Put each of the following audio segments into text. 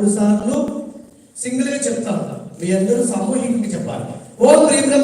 మూడు సార్లు సింగిల్గా చెప్తాను. మీ అందరూ సామూహికంగా చెప్పాలి. ఓ ప్రేమ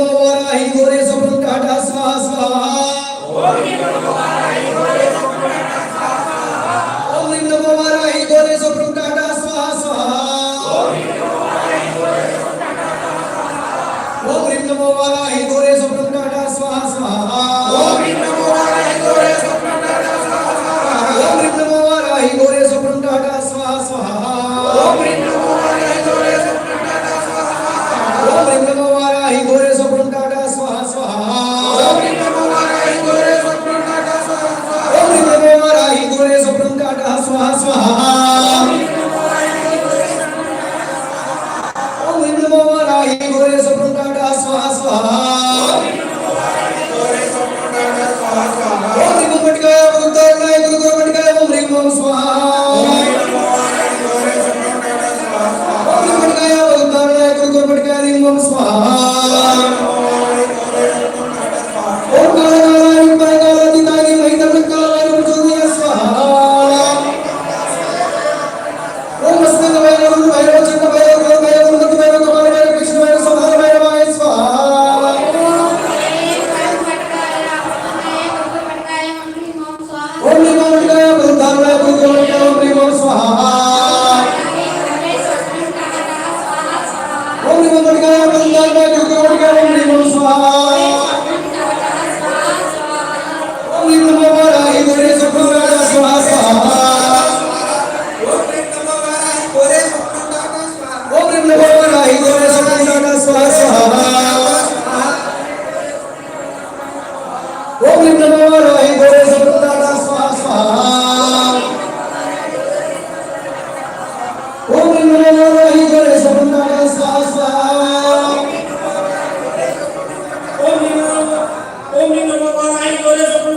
स्वाहा ओम नमः गणगाय वंदन में दुर्गा गणगाय ओम नमः स्वाहा ओम नमः वाराही गणे सुखदाय स्वाहा स्वाहा ओम नमः वाराही गणे सुखदाय स्वाहा स्वाहा ओम नमः वाराही অনলাইন করে যখন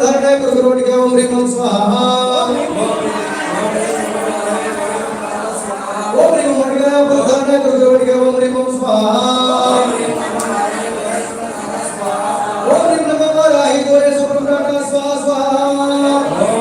ధరణే ప్రగురుడికే ఓం హ్రీం స్వాహ. ఓం హ్రీం ముడిగా ప్రధాన ప్రగురుడికే ఓం హ్రీం స్వాహ. ఓం హ్రీం నమః రాహి గోరే సుప్రకాట స్వాహ స్వాహ.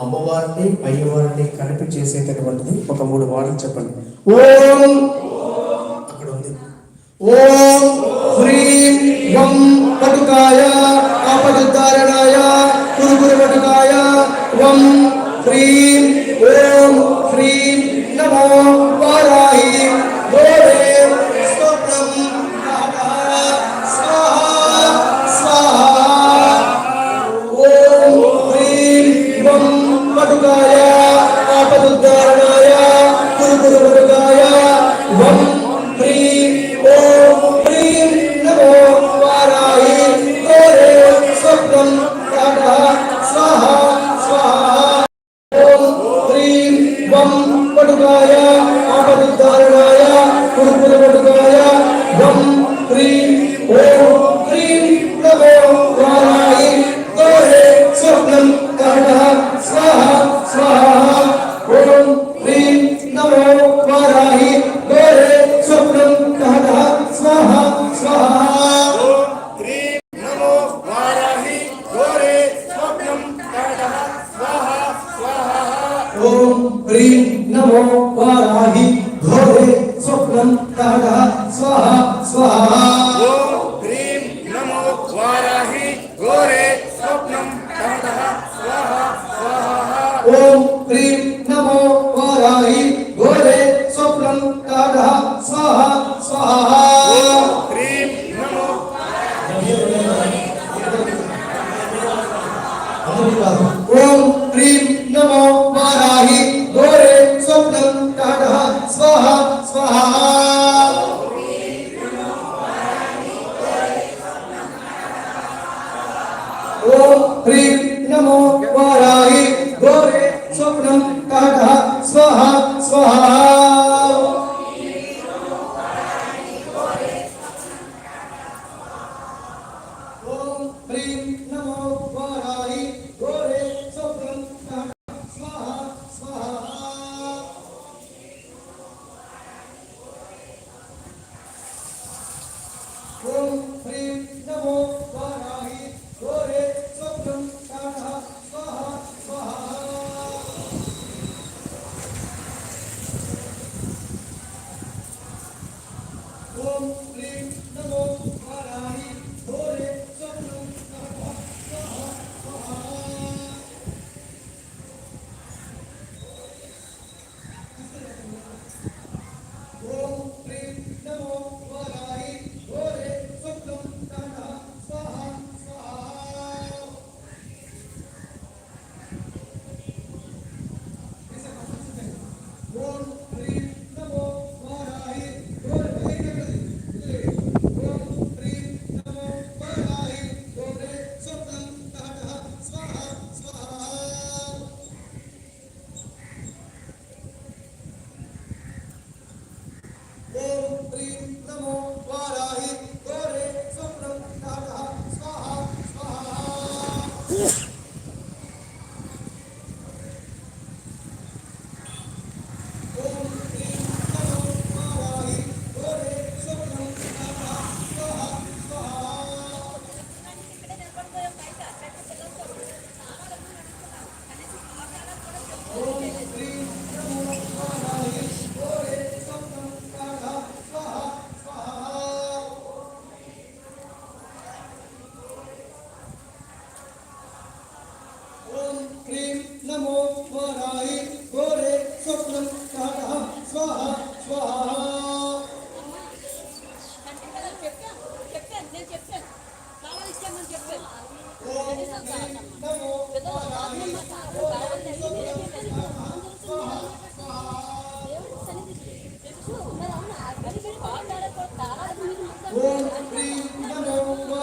అమ్మవారిని అయ్యవారిని కనిపి చేసేటటువంటిది ఒక మూడు వారం చెప్పండి. ఓం అక్కడ ఉంది ఓం హ్రీం వం పటుకాయ ఆపదుద్ధారణాయ ओम ह्रीं नमो घोरे स्वप्नं काढः स्वाहा स्वाहा। ओम नमो घोरे स्वप्नं काढः स्वाहा स्वाहा। ओम नमो घोरे स्वप्नं काढः prego. Come on.